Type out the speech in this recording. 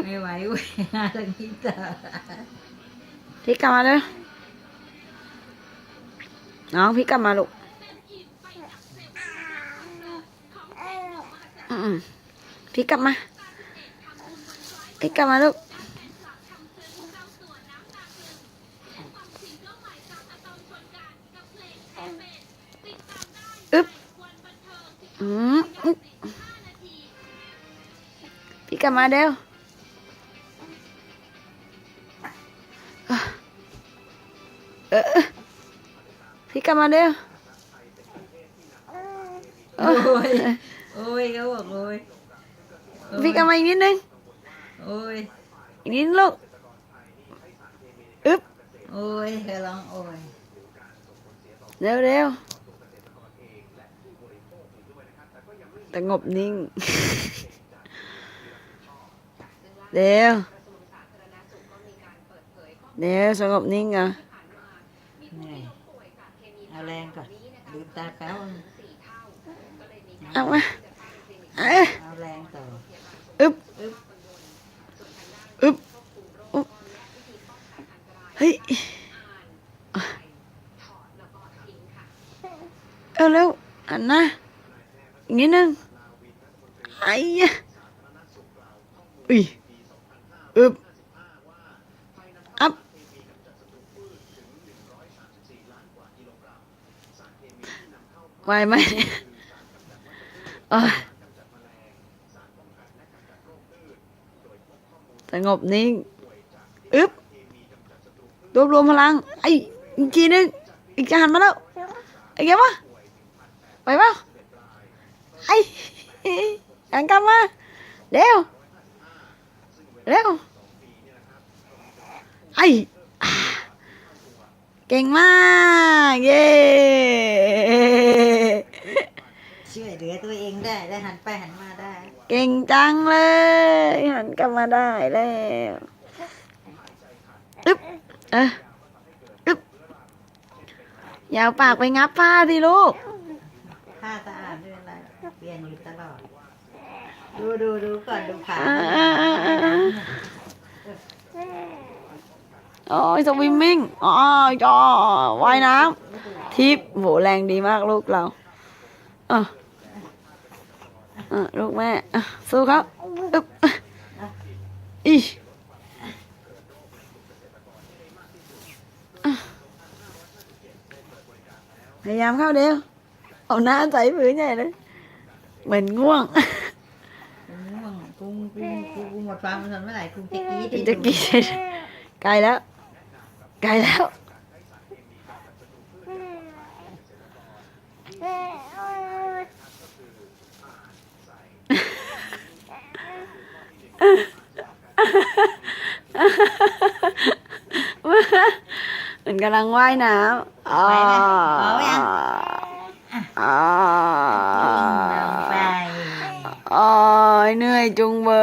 บไม่ไหวเว้ยหาทางนี้ต่อพลิกลับมาเลยน้องพลิกลับมาลูกอืมพลิกลับมาพลิกลับมาลูกอึ๊บอืมอึ๊บพลิกลับมาเร็ว เออพี่กลับมาเร็วโอ้ยโอ้ยเขาบอกโอ้ยโอ้ยพี่กลับมาอีกนิดนึงโอ้ยอีกนิดนึงลูกอึ๊บโอ้ยเขาร้องโอ้ยเร็วเร็วสงบนิ่งเร็วเร็วสงบนิ่งอะเห นื่อยเอาแรงก่อนลืมตาแป๊บเอามาเอ้ยเอาแรงต่ออึ๊บอึ๊บอึ๊บอึ๊บเฮ้ยเอาเร็วอันนะอีกนิดนึงไอ้ยะอุ้ยอึ๊บ ไหวไหมสงบนิ่ง อึ๊บ รวบรวมพลัง ไอ้อีกทีนึง อีกจะหันมาแล้ว ไอ้แกวะไปเปล่าไอ้หันกลับมา เร็ว เร็ว ไอ้ เก่งมาก เย้ ช่วยเหลือตัวเองได้ได้หันไปหันมาได้ เก่งจังเลย หันกลับมาได้แล้วอึ๊บเอออึ๊บอยาวปากไปงับผ้าสิลูก ผ้าสะอาดไม่เป็นไรเปลี่ยนอยู่ตลอด ดูดูดูก่อนดูขาอ่าอ่าอ่าอ่าอ่า โอ้ยสวิมมิ่งอ๋อจอว่ายน้ำทิปโหแรงดีมากลูกเราเออเออลูกแม่อะสู้ครับอึ๊บอีอะพยายามเข้าเดียวเอาหน้าใส่พื้นใหญ่เลย เหมือนง่วงกูง่วงกูกูกูกูหมดความอดทนเมื่อไหร่กูจะกรี๊ดให้จะดูกินไกลแล้ว ไกลแล้ว มันกำลังว่ายน้ำอ๋อไปไหมเอายังอ๋อกินน้ำไปอ๋อเหนื่อยจุงเบย